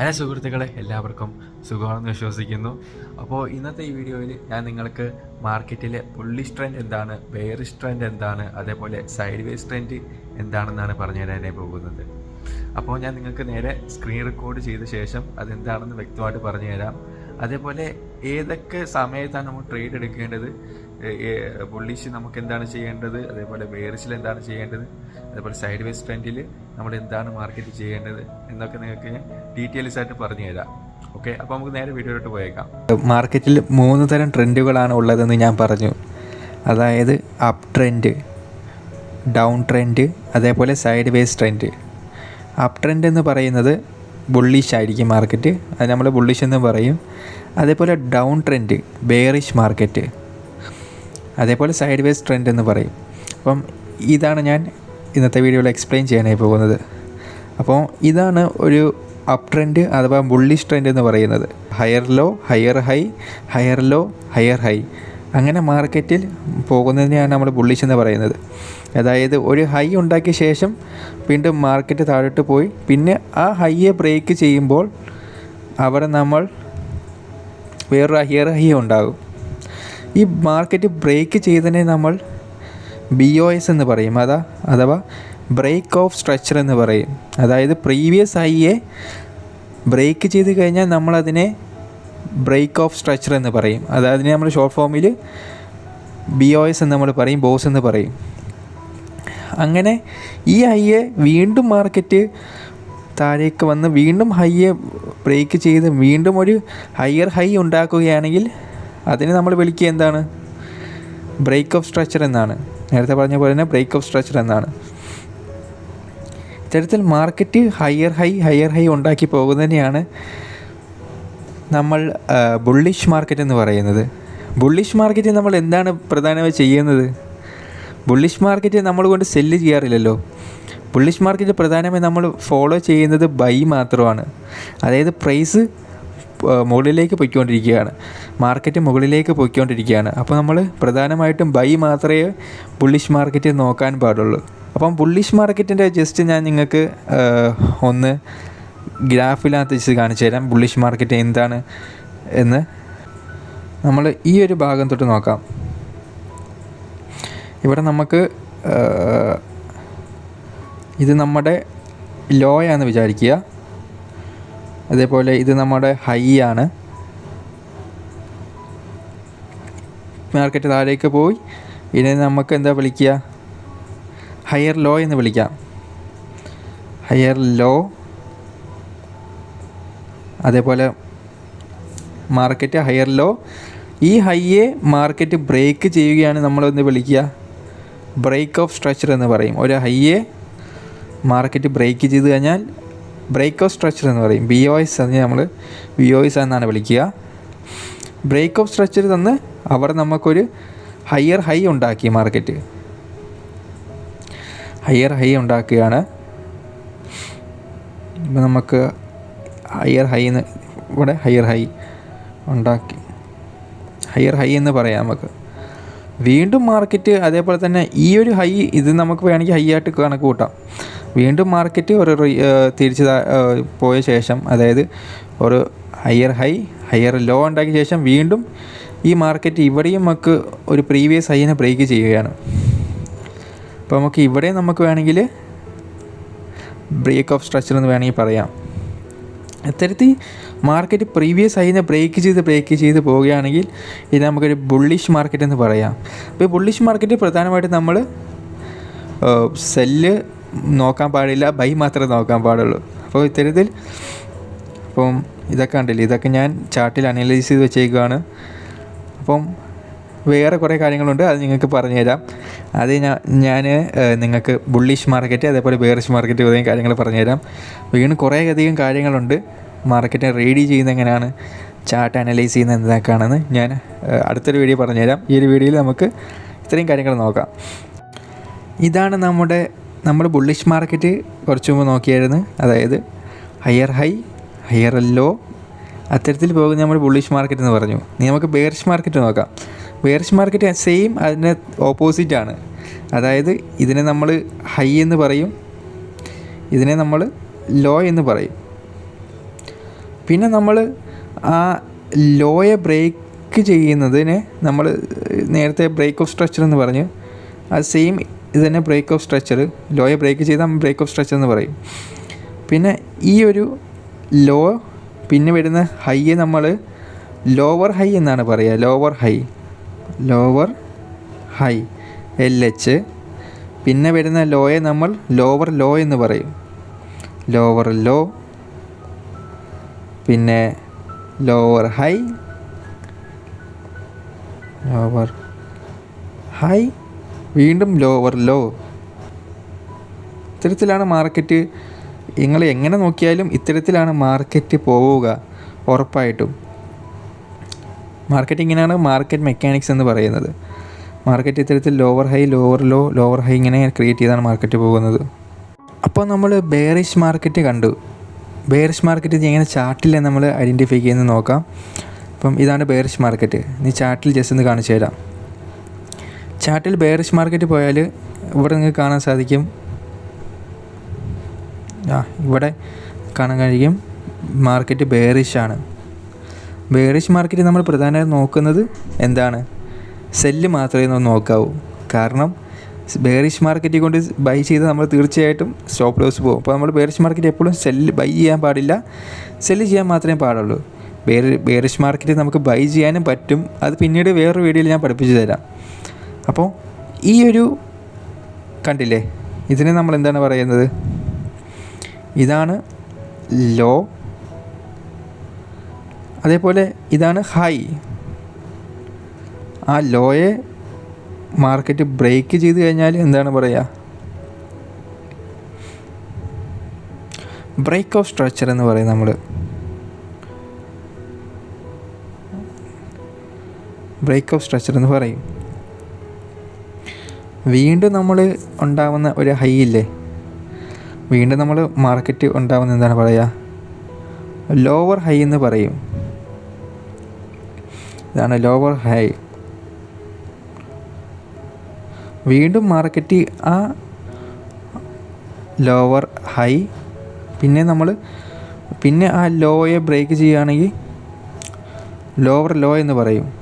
Hello സുഹൃത്തുക്കളെ എല്ലാവർക്കും സുഖമാണെന്ന് വിശ്വസിക്കുന്നു. അപ്പോൾ ഇന്നത്തെ ഈ വീഡിയോയിൽ ഞാൻ നിങ്ങൾക്ക് മാർക്കറ്റിലെ പുള്ളിഷ് ട്രെൻഡ് എന്താണ് ബെയറിഷ് ട്രെൻഡ് എന്താണ് അതേപോലെ സൈഡ് വേസ് ട്രെൻഡ് എന്താണെന്നാണ് പറഞ്ഞു തരാനായി പോകുന്നത്. അപ്പോൾ ഞാൻ നിങ്ങൾക്ക് നേരെ സ്ക്രീൻ റെക്കോർഡ് ചെയ്ത ശേഷം അതെന്താണെന്ന് വ്യക്തമായിട്ട് പറഞ്ഞു തരാം. അതേപോലെ ഏതൊക്കെ സമയത്താണ് നമ്മൾ ട്രേഡ് എടുക്കേണ്ടത്? പുള്ളിഷ് നമുക്ക് എന്താണ് ചെയ്യേണ്ടത്? അതേപോലെ ബെയറിഷിൽ എന്താണ് ചെയ്യേണ്ടത്? അതേപോലെ സൈഡ് വേസ് ട്രെൻഡിൽ നമ്മൾ എന്താണ് മാർക്കറ്റ് ചെയ്യേണ്ടത് എന്നൊക്കെ നിങ്ങൾക്ക് ഞാൻ ഡീറ്റെയിൽസ് ആയിട്ട് പറഞ്ഞു തരാം. ഓക്കെ അപ്പോൾ നമുക്ക് നേരെ വീഡിയോയിലോട്ട് പോയേക്കാം. മാർക്കറ്റിൽ മൂന്ന് തരം ട്രെൻഡുകളാണ് ഉള്ളതെന്ന് ഞാൻ പറഞ്ഞു. അതായത് അപ്പ് ട്രെൻഡ് ഡൗൺ ട്രെൻഡ് അതേപോലെ sideways trend up trend എന്ന് പറയുന്നത് ബുള്ളിഷ് ആയിരിക്കും മാർക്കറ്റ് അത് നമ്മൾ ബുള്ളിഷ് എന്ന് പറയും. അതേപോലെ ഡൗൺ ട്രെൻഡ് ബെയറിഷ് മാർക്കറ്റ് അതേപോലെ സൈഡ് വേസ് ട്രെൻഡ് എന്ന് പറയും. അപ്പം ഇതാണ് ഞാൻ ഇന്നത്തെ വീഡിയോയിൽ എക്സ്പ്ലെയിൻ ചെയ്യാനായി പോകുന്നത്. അപ്പോൾ ഇതാണ് ഒരു അപ് ട്രെൻഡ് അഥവാ ബുള്ളിഷ് ട്രെൻഡ് എന്ന് പറയുന്നത്. Higher low higher high higher low higher high അങ്ങനെ മാർക്കറ്റിൽ പോകുന്നതിനെയാണ് നമ്മൾ ബുള്ളിഷ് എന്ന് പറയുന്നത്. അതായത് ഒരു ഹൈ ഉണ്ടാക്കിയ ശേഷം വീണ്ടും മാർക്കറ്റ് താഴോട്ട് പോയി. പിന്നെ ആ ഹൈയെ ബ്രേക്ക് ചെയ്യുമ്പോൾ അവിടെ നമ്മൾ വേറൊരു ഹയർ ഹൈ ഉണ്ടാകും. ഈ മാർക്കറ്റ് ബ്രേക്ക് ചെയ്തതിനെ നമ്മൾ ബി ഒ എസ് എന്ന് പറയും. അതാ അഥവാ ബ്രേക്ക് ഓഫ് സ്ട്രക്ചർ എന്ന് പറയും. അതായത് പ്രീവിയസ് ഹൈയെ ബ്രേക്ക് ചെയ്ത് കഴിഞ്ഞാൽ നമ്മളതിനെ ബ്രേക്ക് ഓഫ് സ്ട്രക്ചർ എന്ന് പറയും. അതായത് നമ്മൾ ഷോർട്ട് ഫോമിൽ ബി ഒ എസ് എന്ന് നമ്മൾ പറയും ബോസ് എന്ന് പറയും. അങ്ങനെ ഈ ഹൈയെ വീണ്ടും മാർക്കറ്റ് താഴേക്ക് വന്ന് വീണ്ടും ഹൈയെ ബ്രേക്ക് ചെയ്ത് വീണ്ടും ഒരു ഹയർ ഹൈ ഉണ്ടാക്കുകയാണെങ്കിൽ അതിനെ നമ്മൾ വിളിക്കുക എന്താണ്? ബ്രേക്ക് ഓഫ് സ്ട്രക്ചർ എന്നാണ്. നേരത്തെ പറഞ്ഞ പോലെ തന്നെ ബ്രേക്ക് ഓഫ് സ്ട്രക്ചർ എന്നാണ്. ഇത്തരത്തിൽ market higher high higher high ഉണ്ടാക്കി പോകുന്നതിനെയാണ് നമ്മൾ ബുള്ളിഷ് മാർക്കറ്റ് എന്ന് പറയുന്നത്. ബുള്ളിഷ് മാർക്കറ്റ് നമ്മൾ എന്താണ് പ്രധാനമായി ചെയ്യുന്നത്? ബുള്ളിഷ് മാർക്കറ്റ് നമ്മൾ കൊണ്ട് സെല്ല് ചെയ്യാറില്ലല്ലോ. ബുള്ളിഷ് മാർക്കറ്റ് പ്രധാനമായി നമ്മൾ ഫോളോ ചെയ്യുന്നത് ബൈ മാത്രമാണ്. അതായത് പ്രൈസ് മുകളിലേക്ക് പൊയ്ക്കൊണ്ടിരിക്കുകയാണ്. മാർക്കറ്റ് മുകളിലേക്ക് പൊയ്ക്കൊണ്ടിരിക്കുകയാണ്. അപ്പോൾ നമ്മൾ പ്രധാനമായിട്ടും ബൈ മാത്രമേ ബുള്ളിഷ് മാർക്കറ്റ് നോക്കാൻ പാടുള്ളൂ. അപ്പം ബുള്ളിഷ് മാർക്കറ്റിന്റെ ജസ്റ്റ് ഞാൻ നിങ്ങൾക്ക് ഒന്ന് ഗ്രാഫിനകത്ത് കാണിച്ചു തരാം. ബുള്ളിഷ് മാർക്കറ്റ് എന്താണ് എന്ന്. നമ്മൾ ഈ ഒരു ഭാഗം തൊട്ട് നോക്കാം. ഇവിടെ നമുക്ക് ഇത് നമ്മുടെ ലോയാണെന്ന് വിചാരിക്കുക. അതേപോലെ ഇത് നമ്മുടെ ഹൈ ആണ്. മാർക്കറ്റ് താഴേക്ക് പോയി. ഇനി നമുക്ക് എന്താ വിളിക്കുക? ഹയർ ലോ എന്ന് വിളിക്കാം. ഹയർ ലോ അതേപോലെ മാർക്കറ്റ് ഹയർ ലോ ഈ ഹൈയെ മാർക്കറ്റ് ബ്രേക്ക് ചെയ്യുകയാണ് നമ്മളൊന്ന് വിളിക്കുക. ബ്രേക്ക് ഓഫ് സ്ട്രക്ചർ എന്ന് പറയും. ഒരു ഹൈയെ മാർക്കറ്റ് ബ്രേക്ക് ചെയ്ത് കഴിഞ്ഞാൽ ബ്രേക്ക് ഓഫ് സ്ട്രക്ചർ എന്ന് പറയും. ബി ഒ എസ് അതിന് നമ്മൾ ബി ഒ എസ് എന്നാണ് വിളിക്കുക. ബ്രേക്ക് ഓഫ് സ്ട്രക്ചർ തന്ന് അവിടെ നമുക്കൊരു ഹയർ ഹൈ ഉണ്ടാക്കി മാർക്കറ്റ് ഹയർ ഹൈ ഉണ്ടാക്കുകയാണ്. ഇപ്പം നമുക്ക് ഹയർ ഹൈ എന്ന് ഇവിടെ ഹയർ ഹൈ ഉണ്ടാക്കി. ഹയർ ഹൈ എന്ന് പറയാം നമുക്ക്. വീണ്ടും മാർക്കറ്റ് അതേപോലെ തന്നെ ഈ ഒരു ഹൈ ഇത് നമുക്ക് വേണമെങ്കിൽ ഹൈ ആയിട്ട് കണക്ക് കൂട്ടാം. വീണ്ടും മാർക്കറ്റ് ഒരു തിരിച്ച് പോയ ശേഷം അതായത് ഒരു ഹയർ ഹൈ ഹയർ ലോ ഉണ്ടാക്കിയ ശേഷം വീണ്ടും ഈ മാർക്കറ്റ് ഇവിടെയും നമുക്ക് ഒരു പ്രീവിയസ് ഹൈനെ ബ്രേക്ക് ചെയ്യുകയാണ്. അപ്പോൾ നമുക്ക് ഇവിടെ നമുക്ക് വേണമെങ്കിൽ ബ്രേക്ക് ഓഫ് സ്ട്രക്ചർ എന്ന് വേണമെങ്കിൽ പറയാം. അത്തരത്തിൽ മാർക്കറ്റ് പ്രീവിയസ് ഹൈനെ ബ്രേക്ക് ചെയ്ത് ബ്രേക്ക് ചെയ്ത് പോവുകയാണെങ്കിൽ ഇത് നമുക്കൊരു ബുള്ളിഷ് മാർക്കറ്റ് എന്ന് പറയാം. അപ്പോൾ ഈ ബുള്ളിഷ് മാർക്കറ്റ് പ്രധാനമായിട്ടും നമ്മൾ സെല്ല് നോക്കാൻ പാടില്ല. ബൈ മാത്രമേ നോക്കാൻ പാടുള്ളൂ. അപ്പോൾ ഇത്തരത്തിൽ അപ്പം ഇതൊക്കെ ഉണ്ടല്ലോ ഇതൊക്കെ ഞാൻ ചാർട്ടിൽ അനലൈസ് ചെയ്ത് വെച്ചേക്കുകയാണ് അപ്പം വേറെ കുറേ കാര്യങ്ങളുണ്ട്. അത് നിങ്ങൾക്ക് പറഞ്ഞുതരാം. അത് ഞാൻ ഞാൻ നിങ്ങൾക്ക് ബുള്ളിഷ് മാർക്കറ്റ് അതേപോലെ ബേറിഷ് മാർക്കറ്റ് ഉദയം കാര്യങ്ങൾ പറഞ്ഞുതരാം. കുറേ അധികം കാര്യങ്ങളുണ്ട്. മാർക്കറ്റിനെ റീഡ് ചെയ്യുന്ന എങ്ങനെയാണ്? ചാർട്ട് അനലൈസ് ചെയ്യുന്നത് എന്തൊക്കെയാണെന്ന് ഞാൻ അടുത്തൊരു വീഡിയോ പറഞ്ഞുതരാം. ഈ ഒരു വീഡിയോയിൽ നമുക്ക് ഇത്രയും കാര്യങ്ങൾ നോക്കാം. ഇതാണ് നമ്മുടെ നമ്മൾ ബുള്ളിഷ് മാർക്കറ്റ് കുറച്ച് മുമ്പ് നോക്കിയായിരുന്നു. അതായത് ഹയർ ഹൈ ഹയർ ലോ അത്തരത്തിൽ പോകുന്ന നമ്മൾ ബുള്ളിഷ് മാർക്കറ്റ് എന്ന് പറഞ്ഞു. ഇനി നമുക്ക് ബേറിഷ് മാർക്കറ്റ് നോക്കാം. ബേറിഷ് മാർക്കറ്റ് സെയിം അതിന് ഓപ്പോസിറ്റ് ആണ്. അതായത് ഇതിനെ നമ്മൾ ഹൈ എന്ന് പറയും. ഇതിനെ നമ്മൾ ലോ എന്ന് പറയും. പിന്നെ നമ്മൾ ആ ലോയെ ബ്രേക്ക് ചെയ്യുന്നതിനെ നമ്മൾ നേരത്തെ ബ്രേക്ക് ഓഫ് സ്ട്രക്ചർ എന്ന് പറഞ്ഞു. അത് സെയിം ഇത് തന്നെ ബ്രേക്ക് ഓഫ് സ്ട്രെച്ചർ ലോയെ ബ്രേക്ക് ചെയ്താൽ ബ്രേക്ക് ഓഫ് സ്ട്രെച്ചർ എന്ന് പറയും. പിന്നെ ഈ ഒരു ലോ പിന്നെ വരുന്ന ഹൈയെ നമ്മൾ ലോവർ ഹൈ എന്നാണ് പറയുക lower high lower high L H പിന്നെ വരുന്ന ലോയെ നമ്മൾ ലോവർ ലോ എന്ന് പറയും. ലോവർ ലോ പിന്നെ ലോവർ ഹൈ ലോവർ ഹൈ വീണ്ടും ലോവർ ലോ. ഇത്തരത്തിലാണ് മാർക്കറ്റ്. നിങ്ങൾ എങ്ങനെ നോക്കിയാലും ഇത്തരത്തിലാണ് മാർക്കറ്റ് പോവുക ഉറപ്പായിട്ടും. മാർക്കറ്റ് ഇങ്ങനെയാണ് മാർക്കറ്റ് മെക്കാനിക്സ് എന്ന് പറയുന്നത്. മാർക്കറ്റ് ഇത്തരത്തിൽ lower high lower low lower high ഇങ്ങനെ ക്രിയേറ്റ് ചെയ്താണ് മാർക്കറ്റ് പോകുന്നത്. അപ്പോൾ നമ്മൾ ബെയറിഷ് മാർക്കറ്റ് കണ്ടു. ബെയറിഷ് മാർക്കറ്റ് എങ്ങനെ ചാർട്ടിൽ നമ്മൾ ഐഡന്റിഫൈ ചെയ്യുന്നത് നോക്കാം. അപ്പം ഇതാണ് ബെയറിഷ് മാർക്കറ്റ് നീ ചാർട്ടിൽ ജസ്റ്റ് ഒന്ന് കാണിച്ചു തരാം. ചാർട്ടിൽ ബെയറിഷ് മാർക്കറ്റ് പോയാൽ ഇവിടെ നിങ്ങൾക്ക് കാണാൻ സാധിക്കും. ആ ഇവിടെ കാണാൻ കഴിയും. മാർക്കറ്റ് ബെയറിഷ് ആണ്. ബെയറിഷ് മാർക്കറ്റ് നമ്മൾ പ്രധാനമായും നോക്കുന്നത് എന്താണ്? സെല്ല് മാത്രമേ നമ്മൾ നോക്കാവൂ. കാരണം ബെയറിഷ് മാർക്കറ്റ് കൊണ്ട് ബൈ ചെയ്ത് നമ്മൾ തീർച്ചയായിട്ടും സ്റ്റോപ്പ് ലോസ് പോകും. അപ്പോൾ നമ്മൾ ബെയറിഷ് മാർക്കറ്റ് എപ്പോഴും സെല്ല് ബൈ ചെയ്യാൻ പാടില്ല. സെല്ല് ചെയ്യാൻ മാത്രമേ പാടുള്ളൂ. ബെയർ ബെയറിഷ് മാർക്കറ്റ് നമുക്ക് ബൈ ചെയ്യാനും പറ്റും. അത് പിന്നീട് വേറൊരു വീഡിയോയിൽ ഞാൻ പഠിപ്പിച്ചു തരാം. അപ്പോൾ ഈ ഒരു കണ്ടില്ലേ? ഇതിനെ നമ്മൾ എന്താണ് പറയുന്നത്? ഇതാണ് ലോ. അതേപോലെ ഇതാണ് ഹൈ. ആ ലോയെ മാർക്കറ്റ് ബ്രേക്ക് ചെയ്ത് കഴിഞ്ഞാൽ എന്താണ് പറയുക ബ്രേക്ക് ഓഫ് സ്ട്രക്ചർ എന്ന് പറയും നമ്മൾ ബ്രേക്ക് ഓഫ് സ്ട്രക്ചർ എന്ന് പറയും. വീണ്ടും നമ്മൾ ഉണ്ടാവുന്ന ഒരു ഹൈ ഇല്ലേ വീണ്ടും നമ്മൾ മാർക്കറ്റ് ഉണ്ടാവുന്ന എന്താണ് പറയുക? ലോവർ ഹൈ എന്ന് പറയും. ഇതാണ് ലോവർ ഹൈ വീണ്ടും മാർക്കറ്റ് ആ ലോവർ ഹൈ പിന്നെ നമ്മൾ പിന്നെ ആ ലോയെ ബ്രേക്ക് ചെയ്യുകയാണെങ്കിൽ ലോവർ ലോ എന്ന് പറയും.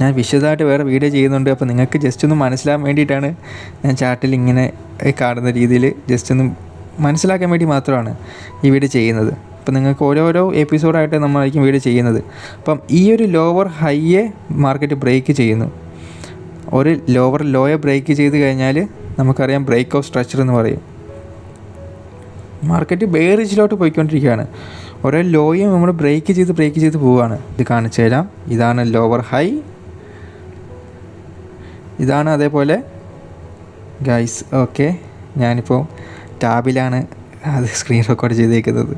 ഞാൻ വിശദമായിട്ട് വേറെ വീഡിയോ ചെയ്യുന്നുണ്ട്. അപ്പോൾ നിങ്ങൾക്ക് ജസ്റ്റ് ഒന്ന് മനസ്സിലാകാൻ വേണ്ടിയിട്ടാണ് ഞാൻ ചാർട്ടിൽ ഇങ്ങനെ കാണുന്ന രീതിയിൽ ജസ്റ്റ് ഒന്ന് മനസ്സിലാക്കാൻ വേണ്ടി മാത്രമാണ് ഈ വീഡിയോ ചെയ്യുന്നത്. അപ്പോൾ നിങ്ങൾക്ക് ഓരോരോ എപ്പിസോഡായിട്ട് നമ്മളായിരിക്കും വീഡിയോ ചെയ്യുന്നത്. അപ്പം ഈ ഒരു ലോവർ ഹൈയെ മാർക്കറ്റ് ബ്രേക്ക് ചെയ്യുന്നു. ഒരു ലോവർ ലോയെ ബ്രേക്ക് ചെയ്ത് കഴിഞ്ഞാൽ നമുക്കറിയാം ബ്രേക്ക് ഓഫ് സ്ട്രക്ചർ എന്ന് പറയും. മാർക്കറ്റ് ബേറിജിലോട്ട് പോയിക്കൊണ്ടിരിക്കുകയാണ്. ഓരോ ലോയും നമ്മൾ ബ്രേക്ക് ചെയ്ത് ബ്രേക്ക് ചെയ്ത് പോവുകയാണ്. ഇത് കാണിച്ചു തരാം ഇതാണ് ലോവർ ഹൈ ഇതാണ് അതേപോലെ. ഗൈസ് ഓക്കെ ഞാനിപ്പോൾ ടാബിലാണ് അത് സ്ക്രീൻ റെക്കോർഡ് ചെയ്തേക്കുന്നത്.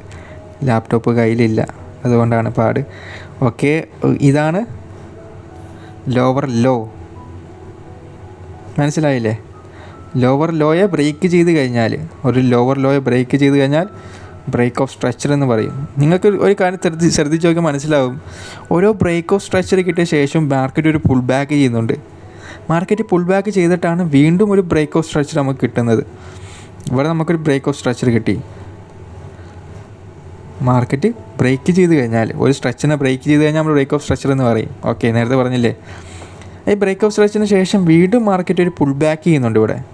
ലാപ്ടോപ്പ് കയ്യിലില്ല. അതുകൊണ്ടാണ് പാട്. ഓക്കെ ഇതാണ് ലോവർ ലോ മനസ്സിലായില്ലേ? ലോവർ ലോയെ ബ്രേക്ക് ചെയ്ത് കഴിഞ്ഞാൽ ഒരു ലോവർ ലോയെ ബ്രേക്ക് ചെയ്ത് കഴിഞ്ഞാൽ ബ്രേക്ക് ഓഫ് സ്ട്രക്ചർ എന്ന് പറയും. നിങ്ങൾക്ക് ഒരു കാര്യം ശ്രദ്ധി ശ്രദ്ധിച്ച് നോക്കിയാൽ മനസ്സിലാവും. ഓരോ ബ്രേക്ക് ഓഫ് സ്ട്രക്ചർ കിട്ടിയ ശേഷം മാർക്കറ്റ് ഒരു പുൾ ബാക്ക് ചെയ്യുന്നുണ്ട്. മാർക്കറ്റ് പുൾ ബാക്ക് ചെയ്തിട്ടാണ് വീണ്ടും ഒരു ബ്രേക്ക് ഓഫ് സ്ട്രക്ചർ നമുക്ക് കിട്ടുന്നത്. ഇവിടെ നമുക്കൊരു ബ്രേക്ക് ഓഫ് സ്ട്രക്ചർ കിട്ടി. മാർക്കറ്റ് ബ്രേക്ക് ചെയ്ത് കഴിഞ്ഞാൽ ഒരു സ്ട്രെച്ചിനെ ബ്രേക്ക് ചെയ്ത് കഴിഞ്ഞാൽ നമ്മൾ ബ്രേക്ക് ഓഫ് സ്ട്രക്ചർ എന്ന് പറയും. ഓക്കെ നേരത്തെ പറഞ്ഞില്ലേ? ഈ ബ്രേക്ക് ഓഫ് സ്ട്രക്ചറിന് ശേഷം വീണ്ടും മാർക്കറ്റ് ഒരു പുൾ ബാക്ക് ചെയ്യുന്നുണ്ട് ഇവിടെ.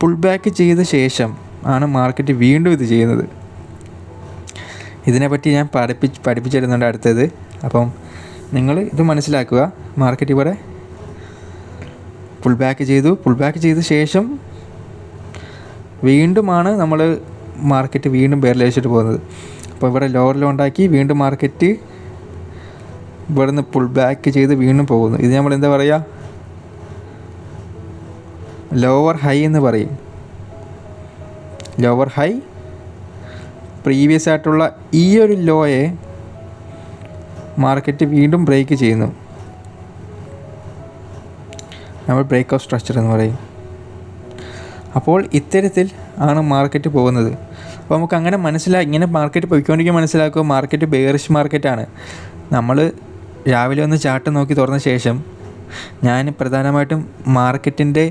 പുൾ ബാക്ക് ചെയ്ത ശേഷം ആണ് മാർക്കറ്റ് വീണ്ടും ഇത് ചെയ്യുന്നത്. ഇതിനെപ്പറ്റി ഞാൻ പഠിപ്പിച്ച് പഠിപ്പിച്ചിരുന്നുണ്ട് അടുത്തത്. അപ്പം നിങ്ങൾ ഇത് മനസ്സിലാക്കുക. മാർക്കറ്റ് ഇവിടെ പുൾ ബാക്ക് ചെയ്തു. പുൾ ബാക്ക് ചെയ്ത ശേഷം വീണ്ടുമാണ് നമ്മൾ മാർക്കറ്റ് വീണ്ടും ബെയറിലേച്ചിട്ട് പോകുന്നത്. അപ്പോൾ ഇവിടെ ലോവർ ലോ ഉണ്ടാക്കി വീണ്ടും മാർക്കറ്റ് ഇവിടെ നിന്ന് പുൾ ബാക്ക് ചെയ്ത് വീണ്ടും പോകുന്നു. ഇത് നമ്മൾ എന്താ പറയുക? ലോവർ ഹൈ എന്ന് പറയും. ലോവർ ഹൈ പ്രീവിയസ് ആയിട്ടുള്ള ഈ ഒരു ലോയെ മാർക്കറ്റ് വീണ്ടും ബ്രേക്ക് ചെയ്യുന്നു. നമ്മൾ ബ്രേക്ക് ഓഫ് സ്ട്രക്ചർ എന്ന് പറയും. അപ്പോൾ ഇത്തരത്തിൽ ആണ് മാർക്കറ്റ് പോകുന്നത്. അപ്പോൾ നമുക്ക് അങ്ങനെ മനസ്സിലാക്കി ഇങ്ങനെ മാർക്കറ്റ് പോയിക്കൊണ്ടിരിക്കുക മനസ്സിലാക്കുക മാർക്കറ്റ് ബേറിഷ് മാർക്കറ്റാണ് നമ്മൾ രാവിലെ ഒന്ന് ചാർട്ട് നോക്കി തുറന്ന ശേഷം ഞാൻ പ്രധാനമായിട്ടും മാർക്കറ്റിന്റെ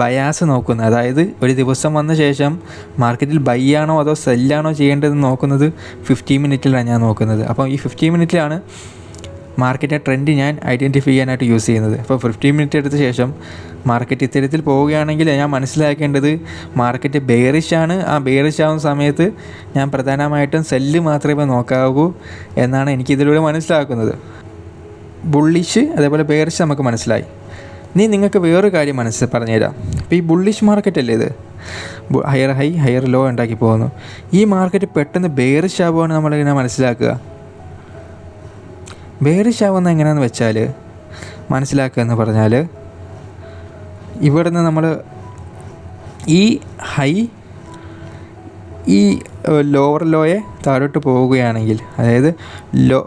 ബയാസ് നോക്കുന്നത് അതായത് ഒരു ദിവസം വന്ന ശേഷം മാർക്കറ്റിൽ ബൈ ആണോ അതോ സെല്ലാണോ ചെയ്യേണ്ടതെന്ന് നോക്കുന്നത് ഫിഫ്റ്റി മിനിറ്റിലാണ് ഞാൻ നോക്കുന്നത്. അപ്പോൾ ഈ ഫിഫ്റ്റി മിനിറ്റിലാണ് മാർക്കറ്റിന്റെ ട്രെൻഡ് ഞാൻ ഐഡന്റിഫൈ ചെയ്യാനായിട്ട് യൂസ് ചെയ്യുന്നത്. അപ്പോൾ ഫിഫ്റ്റീൻ മിനിറ്റ് എടുത്ത ശേഷം മാർക്കറ്റ് ഇത്തരത്തിൽ പോവുകയാണെങ്കിൽ ഞാൻ മനസ്സിലാക്കേണ്ടത് മാർക്കറ്റ് ബെയറിഷ് ആണ്. ആ ബെയറിഷ് ആവുന്ന സമയത്ത് ഞാൻ പ്രധാനമായിട്ടും സെല്ല് മാത്രമേ നോക്കാവൂ എന്നാണ് എനിക്കിതിലൂടെ മനസ്സിലാക്കുന്നത്. ബുള്ളിഷ് അതേപോലെ ബെയറിഷ് നമുക്ക് മനസ്സിലായി. നീ നിങ്ങൾക്ക് വേറൊരു കാര്യം മനസ്സിൽ പറഞ്ഞുതരാം. ഇപ്പോൾ ഈ ബുള്ളിഷ് മാർക്കറ്റ് അല്ലേ ഇത്? ഹയർ ഹൈ ഹയർ ലോ ഉണ്ടാക്കി പോകുന്നു. ഈ മാർക്കറ്റ് പെട്ടെന്ന് ബെയറിഷ് ആവുകയാണ് നമ്മളിങ്ങനെ മനസ്സിലാക്കുക. ബെയറിഷ് ആവുന്ന എങ്ങനെയാണെന്ന് വെച്ചാൽ മനസ്സിലാക്കുക എന്ന് പറഞ്ഞാൽ ഇവിടുന്ന് നമ്മൾ ഈ ഹൈ ഈ ലോവർ ലോയെ താഴോട്ട് പോവുകയാണെങ്കിൽ അതായത് ലോ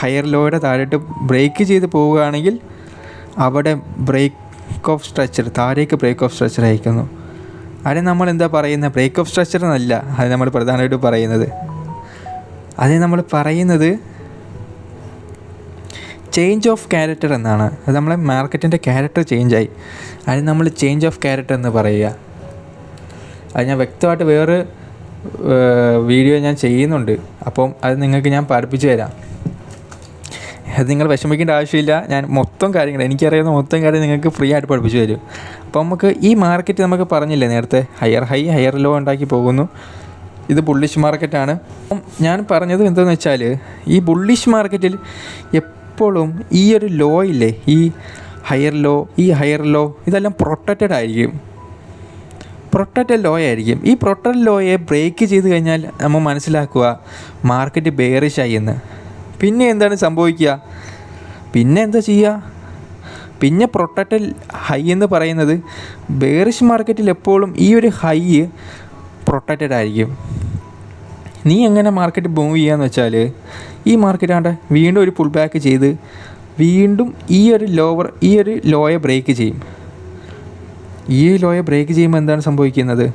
ഹയർ ലോയുടെ താഴോട്ട് ബ്രേക്ക് ചെയ്ത് പോവുകയാണെങ്കിൽ അവിടെ ബ്രേക്ക് ഓഫ് സ്ട്രക്ചർ താഴേക്ക് ബ്രേക്ക് ഓഫ് സ്ട്രക്ചർ അയക്കുന്നു അതിന് നമ്മൾ എന്താ പറയുന്നത്? ബ്രേക്ക് ഓഫ് സ്ട്രക്ചർ എന്നല്ല അത് നമ്മൾ പ്രധാനമായിട്ട് പറയുന്നത്. അത് നമ്മൾ പറയുന്നത് ചേഞ്ച് ഓഫ് ക്യാരക്ടർ എന്നാണ്. അത് നമ്മളെ മാർക്കറ്റിന്റെ ക്യാരക്ടർ ചേഞ്ചായി അതിന് നമ്മൾ ചേഞ്ച് ഓഫ് ക്യാരക്ടർ എന്ന് പറയുക. അത് ഞാൻ വ്യക്തമായിട്ട് വേറെ വീഡിയോ ഞാൻ ചെയ്യുന്നുണ്ട്. അപ്പം അത് നിങ്ങൾക്ക് ഞാൻ പഠിപ്പിച്ചു തരാം. അത് നിങ്ങൾ വിഷമിക്കേണ്ട ആവശ്യമില്ല. ഞാൻ മൊത്തം കാര്യങ്ങൾ എനിക്കറിയാവുന്ന മൊത്തം കാര്യം നിങ്ങൾക്ക് ഫ്രീ ആയിട്ട് പഠിപ്പിച്ചു തരും. അപ്പോൾ നമുക്ക് ഈ മാർക്കറ്റ് നമുക്ക് പറഞ്ഞില്ലേ നേരത്തെ? ഹയർ ഹൈ ഹയർ ലോ ഉണ്ടാക്കി പോകുന്നു. ഇത് ബുള്ളിഷ് മാർക്കറ്റാണ് അപ്പം ഞാൻ പറഞ്ഞത് എന്താണെന്ന് വെച്ചാൽ ഈ ബുള്ളിഷ് മാർക്കറ്റിൽ എപ്പോഴും ഈ ഒരു ലോ ഇല്ലേ? ഈ ഹയർ ലോ ഈ ഹയർ ലോ ഇതെല്ലാം പ്രൊട്ടക്റ്റഡ് ആയിരിക്കും. പ്രൊട്ടക്റ്റഡ് ലോ ആയിരിക്കും. ഈ പ്രൊട്ടക്റ്റഡ് ലോയെ ബ്രേക്ക് ചെയ്ത് കഴിഞ്ഞാൽ നമ്മൾ മനസ്സിലാക്കുക മാർക്കറ്റ് ബെയറിഷായി എന്ന്. പിന്നെ എന്താണ് സംഭവിക്കുക? പിന്നെ എന്താ ചെയ്യുക? പിന്നെ പ്രൊട്ടക്റ്റഡ് ഹൈ എന്ന് പറയുന്നത് ബെയറിഷ് മാർക്കറ്റിൽ എപ്പോഴും ഈ ഒരു ഹൈ പ്രൊട്ടക്റ്റഡ് ആയിരിക്കും. നീ എങ്ങനെ മാർക്കറ്റ് മൂവ് ചെയ്യാന്ന് വെച്ചാൽ ഈ മാർക്കറ്റ് ആണ്ട് വീണ്ടും ഒരു പുൾ ബാക്ക് ചെയ്ത് വീണ്ടും ഈ ഒരു ലോവർ ഈ ഒരു ലോയെ ബ്രേക്ക് ചെയ്യും. ഈ ലോയെ ബ്രേക്ക് ചെയ്യുമ്പോൾ എന്താണ് സംഭവിക്കുന്നത്?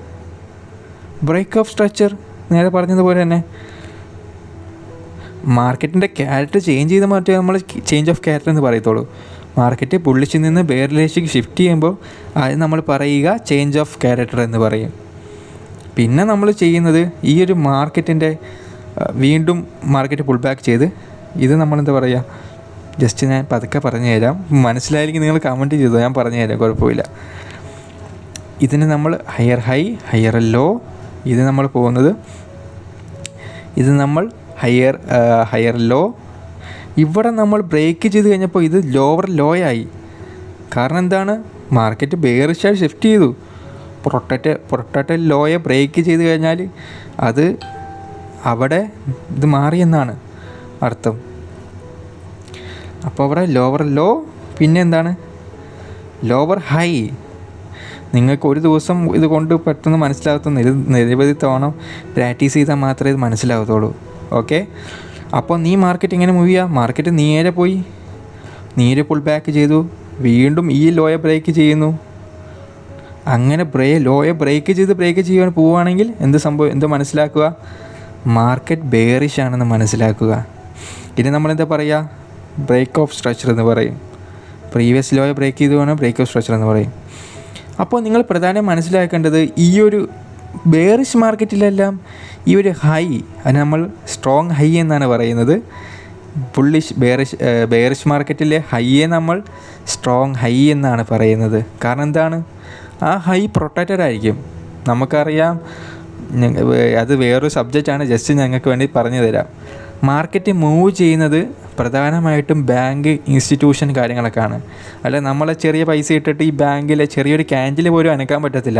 ബ്രേക്ക് ഓഫ് സ്ട്രക്ചർ നേരെ പറഞ്ഞതുപോലെ തന്നെ. മാർക്കറ്റിന്റെ ക്യാരക്ടർ ചേഞ്ച് ചെയ്ത് മാറ്റി നമ്മൾ ചേഞ്ച് ഓഫ് ക്യാരക്ടർ എന്ന് പറയത്തുള്ളൂ. മാർക്കറ്റ് പുള്ളിച്ചിൽ നിന്ന് ബെയറിലേക്ക് ഷിഫ്റ്റ് ചെയ്യുമ്പോൾ അത് നമ്മൾ പറയുക ചേഞ്ച് ഓഫ് ക്യാരക്ടർ എന്ന് പറയും. പിന്നെ നമ്മൾ ചെയ്യുന്നത് ഈ ഒരു മാർക്കറ്റിന്റെ വീണ്ടും മാർക്കറ്റ് പുൾ ബാക്ക് ചെയ്ത്. ഇത് നമ്മളെന്താ പറയുക ജസ്റ്റ് ഞാൻ പതുക്കെ പറഞ്ഞു തരാം മനസ്സിലായില്ലെങ്കിൽ നിങ്ങൾ കമന്റ് ചെയ്തോ? ഞാൻ പറഞ്ഞു തരാം കുഴപ്പമില്ല. ഇതിന് നമ്മൾ ഹയർ ഹൈ ഹയർ ലോ ഇത് നമ്മൾ പോകുന്നത് ഇത് നമ്മൾ ഹയർ ഹയർ ലോ ഇവിടെ നമ്മൾ ബ്രേക്ക് ചെയ്ത് കഴിഞ്ഞപ്പോൾ ഇത് ലോവർ ലോ ആയി. കാരണം എന്താണ്? മാർക്കറ്റ് ബേറിഷായി ഷിഫ്റ്റ് ചെയ്തു. പ്രൊട്ടക്റ്റ് പൊറട്ടറ്റ ലോയെ ബ്രേക്ക് ചെയ്ത് കഴിഞ്ഞാൽ അത് അവിടെ ഇത് മാറിയെന്നാണ് അർത്ഥം. അപ്പോൾ അവിടെ ലോവർ ലോ പിന്നെ എന്താണ്? ലോവർ ഹൈ നിങ്ങൾക്ക് ഒരു ദിവസം ഇത് കൊണ്ട് പെട്ടെന്ന് മനസ്സിലാകത്തുന്ന നിരവധി തവണ പ്രാക്ടീസ് ചെയ്താൽ മാത്രമേ ഇത് മനസ്സിലാകത്തുള്ളൂ. ഓക്കെ അപ്പോൾ നീ മാർക്കറ്റ് എങ്ങനെ മൂവ് ചെയ്യുക? മാർക്കറ്റ് നേരെ പോയി. നേരെ പുൾ ബാക്ക് ചെയ്തു. വീണ്ടും ഈ ലോയെ ബ്രേക്ക് ചെയ്യുന്നു. അങ്ങനെ ബ്രേ ലോയെ ബ്രേക്ക് ചെയ്ത് ബ്രേക്ക് ചെയ്യാൻ പോവുകയാണെങ്കിൽ എന്ത് സംഭവം എന്ത് മനസ്സിലാക്കുക? മാർക്കറ്റ് ബെയറിഷ് ആണെന്ന് മനസ്സിലാക്കുക. ഇനി നമ്മളെന്താ പറയുക ബ്രേക്ക് ഓഫ് സ്ട്രക്ചർ എന്ന് പറയും. പ്രീവിയസ് ലോയെ ബ്രേക്ക് ചെയ്ത് വേണം ബ്രേക്ക് ഓഫ് സ്ട്രക്ചർ എന്ന് പറയും. അപ്പോൾ നിങ്ങൾ പ്രധാനം മനസ്സിലാക്കേണ്ടത് ഈ ഒരു ബെയറിഷ് മാർക്കറ്റിലെല്ലാം ഈ ഒരു ഹൈ അത് നമ്മൾ സ്ട്രോങ് ഹൈ എന്നാണ് പറയുന്നത്. ബുള്ളിഷ് ബെയറിഷ് ബെയറിഷ് മാർക്കറ്റിലെ ഹൈയെ നമ്മൾ സ്ട്രോങ് ഹൈ എന്നാണ് പറയുന്നത്. കാരണം എന്താണ്? ആ ഹൈ പ്രൊട്ടക്റ്റഡ് ആയിരിക്കും. നമുക്കറിയാം അത് വേറൊരു സബ്ജക്റ്റാണ് ജസ്റ്റ് ഞങ്ങൾക്ക് വേണ്ടി പറഞ്ഞു തരാം. മാർക്കറ്റ് മൂവ് ചെയ്യുന്നത് പ്രധാനമായിട്ടും ബാങ്ക് ഇൻസ്റ്റിറ്റ്യൂഷൻ കാര്യങ്ങളൊക്കെയാണ്. അല്ല നമ്മളെ ചെറിയ പൈസ ഇട്ടിട്ട് ഈ ബാങ്കിലെ ചെറിയൊരു ക്യാൻഡിൽ പോലും അനക്കാൻ പറ്റത്തില്ല.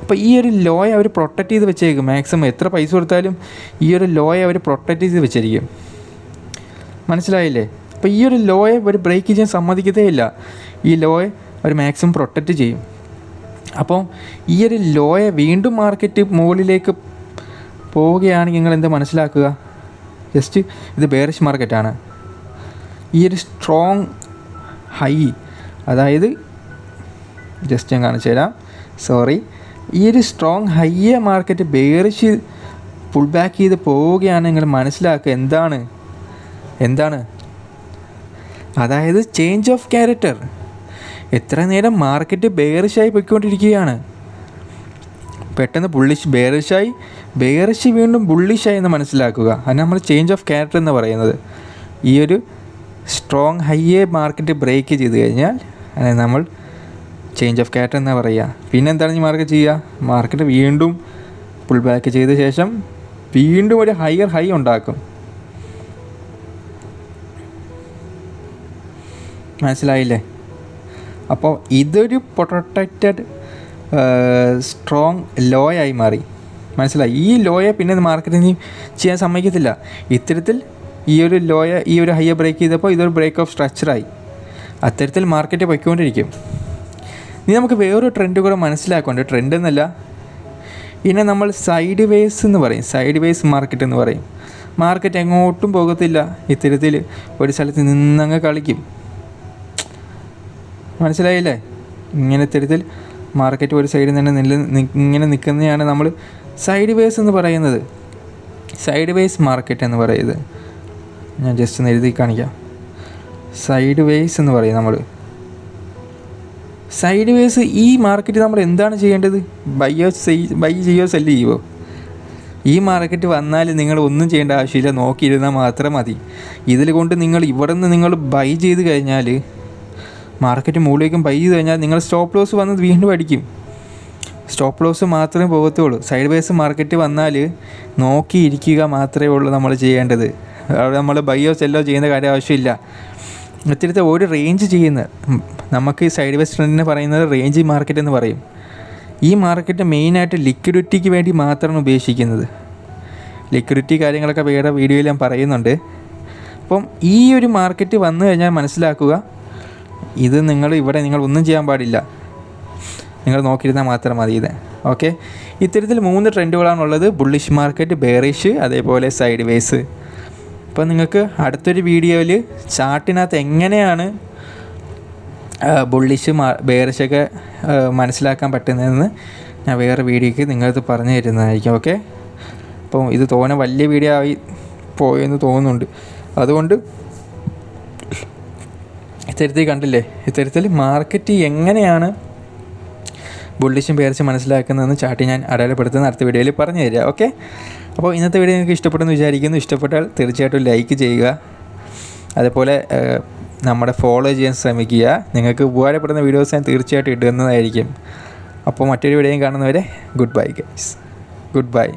അപ്പോൾ ഈ ഒരു ലോയെ അവർ പ്രൊട്ടക്റ്റ് ചെയ്ത് വെച്ചേക്കും. മാക്സിമം എത്ര പൈസ കൊടുത്താലും ഈ ഒരു ലോയെ അവർ പ്രൊട്ടക്റ്റ് ചെയ്ത് വെച്ചിരിക്കും. മനസ്സിലായില്ലേ? അപ്പോൾ ഈ ഒരു ലോയെ അവർ ബ്രേക്ക് ചെയ്യാൻ സമ്മതിക്കത്തേ ഇല്ല. ഈ ലോയെ അവർ മാക്സിമം പ്രൊട്ടക്റ്റ് ചെയ്യും. അപ്പോൾ ഈ ഒരു ലോയെ വീണ്ടും മാർക്കറ്റ് മുകളിലേക്ക് പോവുകയാണെങ്കിൽ നിങ്ങൾ എന്താ മനസ്സിലാക്കുക? ജസ്റ്റ് ഇത് ബേറിഷ് മാർക്കറ്റാണ് ഈ ഒരു സ്ട്രോങ് ഹൈ അതായത് ജസ്റ്റ് ഞാൻ കാണിച്ചു തരാം. സോറി ഈ ഒരു സ്ട്രോങ് ഹൈയെ മാർക്കറ്റ് ബേറിഷ് പുൾ ബാക്ക് ചെയ്ത് പോവുകയാണ് നിങ്ങൾ മനസ്സിലാക്കുക. എന്താണ്? എന്താണ്? അതായത് ചേഞ്ച് ഓഫ് ക്യാരക്ടർ എത്ര നേരം മാർക്കറ്റ് ബേറിഷായി പോയിക്കൊണ്ടിരിക്കുകയാണ്. പെട്ടെന്ന് ബുള്ളിഷ് ബേറിഷായി ബേറിഷ് വീണ്ടും ബുള്ളിഷായി എന്ന് മനസ്സിലാക്കുക. അത് നമ്മൾ ചേഞ്ച് ഓഫ് ക്യാരക്ടർ എന്ന് പറയുന്നത്. ഈ ഒരു സ്ട്രോങ് ഹൈയെ മാർക്കറ്റ് ബ്രേക്ക് ചെയ്ത് കഴിഞ്ഞാൽ അതായത് നമ്മൾ ചേഞ്ച് ഓഫ് ക്യാരക്ടർ എന്നാ പറയുക. പിന്നെ മാർക്കറ്റ് ചെയ്യുക? മാർക്കറ്റ് വീണ്ടും പുൾ ബാക്ക് ചെയ്ത ശേഷം വീണ്ടും ഒരു ഹയർ ഹൈ ഉണ്ടാക്കും. മനസ്സിലായില്ലേ? അപ്പോൾ ഇതൊരു പ്രൊട്ടക്റ്റഡ് സ്ട്രോങ് ലോ ആയി മാറി. മനസ്സിലായി? ഈ ലോയെ പിന്നെ മാർക്കറ്റിംഗ് ചെയ്യാൻ സമ്മതിക്കത്തില്ല. ഇത്തരത്തിൽ ഈ ഒരു ലോയ ഈ ഒരു ഹയ്യ ബ്രേക്ക് ചെയ്തപ്പോൾ ഇതൊരു ബ്രേക്ക് ഓഫ് സ്ട്രക്ചറായി അത്തരത്തിൽ മാർക്കറ്റ് പൊയ്ക്കൊണ്ടിരിക്കും. ഇനി നമുക്ക് വേറൊരു ട്രെൻഡ് കൂടെ മനസ്സിലാക്കുന്നുണ്ട് ട്രെൻഡ് എന്നല്ല പിന്നെ നമ്മൾ സൈഡ് വേസ് എന്ന് പറയും. സൈഡ് വേസ് മാർക്കറ്റ് എന്ന് പറയും. മാർക്കറ്റ് എങ്ങോട്ടും പോകത്തില്ല. ഇത്തരത്തിൽ ഒരു സ്ഥലത്ത് നിന്നങ്ങ് കളിക്കും. മനസ്സിലായില്ലേ? ഇങ്ങനെ തരത്തിൽ മാർക്കറ്റ് ഒരു സൈഡിൽ തന്നെ നില ഇങ്ങനെ നിൽക്കുന്നതാണ് നമ്മൾ സൈഡ് വേസ് എന്ന് പറയുന്നത്. സൈഡ് വേസ് മാർക്കറ്റ് എന്ന് പറയുന്നത്. ഞാൻ ജസ്റ്റ് ഒന്ന് എഴുതി കാണിക്കാം. സൈഡ് വേസ് എന്ന് പറയും നമ്മൾ. സൈഡ് വേസ് ഈ മാർക്കറ്റ് നമ്മൾ എന്താണ് ചെയ്യേണ്ടത്? ബയ്യോ ബൈ ചെയ്യോ സെല്ല് ചെയ്യുമോ ഈ മാർക്കറ്റ് വന്നാൽ നിങ്ങൾ ഒന്നും ചെയ്യേണ്ട ആവശ്യമില്ല. നോക്കിയിരുന്നാൽ മാത്രം മതി. ഇതിൽ കൊണ്ട് നിങ്ങൾ ഇവിടെ നിന്ന് നിങ്ങൾ ബൈ ചെയ്ത് കഴിഞ്ഞാൽ മാർക്കറ്റ് മുകളിലേക്കും പൈ ചെയ്ത് കഴിഞ്ഞാൽ നിങ്ങൾ സ്റ്റോപ്പ് ലോസ് വന്ന് വീണ്ടും അടിക്കും. സ്റ്റോപ്പ് ലോസ് മാത്രമേ പോകത്തുള്ളൂ. സൈഡ് വൈസ് മാർക്കറ്റ് വന്നാൽ നോക്കിയിരിക്കുക മാത്രമേ ഉള്ളൂ നമ്മൾ ചെയ്യേണ്ടത്. അവിടെ നമ്മൾ ബൈയോ സെല്ലോ ചെയ്യുന്ന കാര്യം ആവശ്യമില്ല. ഇത്തരത്തെ ഒരു റേഞ്ച് ചെയ്യുന്ന നമുക്ക് സൈഡ് വൈസ് ട്രെൻഡിനെ പറയുന്നത് റേഞ്ച് മാർക്കറ്റ് എന്ന് പറയും. ഈ മാർക്കറ്റ് മെയിനായിട്ട് ലിക്വിഡിറ്റിക്ക് വേണ്ടി മാത്രമാണ് ഉപേക്ഷിക്കുന്നത്. ലിക്വിഡിറ്റി കാര്യങ്ങളൊക്കെ വേറെ വീഡിയോയിൽ ഞാൻ പറയുന്നുണ്ട്. അപ്പം ഈ ഒരു മാർക്കറ്റ് വന്നു കഴിഞ്ഞാൽ മനസ്സിലാക്കുക ഇത് നിങ്ങൾ ഇവിടെ നിങ്ങൾ ഒന്നും ചെയ്യാൻ പാടില്ല. നിങ്ങൾ നോക്കിയിരുന്നാൽ മാത്രം മതി ഇത്. ഓക്കെ ഇത്തരത്തിൽ മൂന്ന് ട്രെൻഡുകളാണുള്ളത്. ബുള്ളിഷ് മാർക്കറ്റ് ബെയറിഷ് അതേപോലെ സൈഡ് വേസ് അപ്പോൾ നിങ്ങൾക്ക് അടുത്തൊരു വീഡിയോയിൽ ചാർട്ടിനകത്ത് എങ്ങനെയാണ് ബുള്ളിഷ് മാ ബെയറിഷൊക്കെ മനസ്സിലാക്കാൻ പറ്റുന്നതെന്ന് ഞാൻ വേറെ വീഡിയോയ്ക്ക് നിങ്ങൾക്ക് പറഞ്ഞു തരുന്നതായിരിക്കും. ഓക്കെ അപ്പോൾ ഇത് തോന്നെ വലിയ വീഡിയോ ആയി പോയെന്ന് തോന്നുന്നുണ്ട്. അതുകൊണ്ട് ഇത്തരത്തിൽ കണ്ടില്ലേ? ഇത്തരത്തിൽ മാർക്കറ്റ് എങ്ങനെയാണ് ബുള്ളിഷും പേർച്ചും മനസ്സിലാക്കുന്നതെന്ന് ചാട്ടി ഞാൻ അടയാളപ്പെടുത്തുന്ന അടുത്ത വീഡിയോയിൽ പറഞ്ഞു തരിക ഓക്കെ? അപ്പോൾ ഇന്നത്തെ വീഡിയോ നിങ്ങൾക്ക് ഇഷ്ടപ്പെട്ടെന്ന് വിചാരിക്കുന്നു. ഇഷ്ടപ്പെട്ടാൽ തീർച്ചയായിട്ടും ലൈക്ക് ചെയ്യുക. അതേപോലെ നമ്മുടെ ഫോളോ ചെയ്യാൻ ശ്രമിക്കുക. നിങ്ങൾക്ക് ഉപകാരപ്പെടുന്ന വീഡിയോസ് ഞാൻ തീർച്ചയായിട്ടും ഇടുന്നതായിരിക്കും. അപ്പോൾ മറ്റൊരു വീഡിയോയും കാണുന്നവരെ good bye guys. Good bye.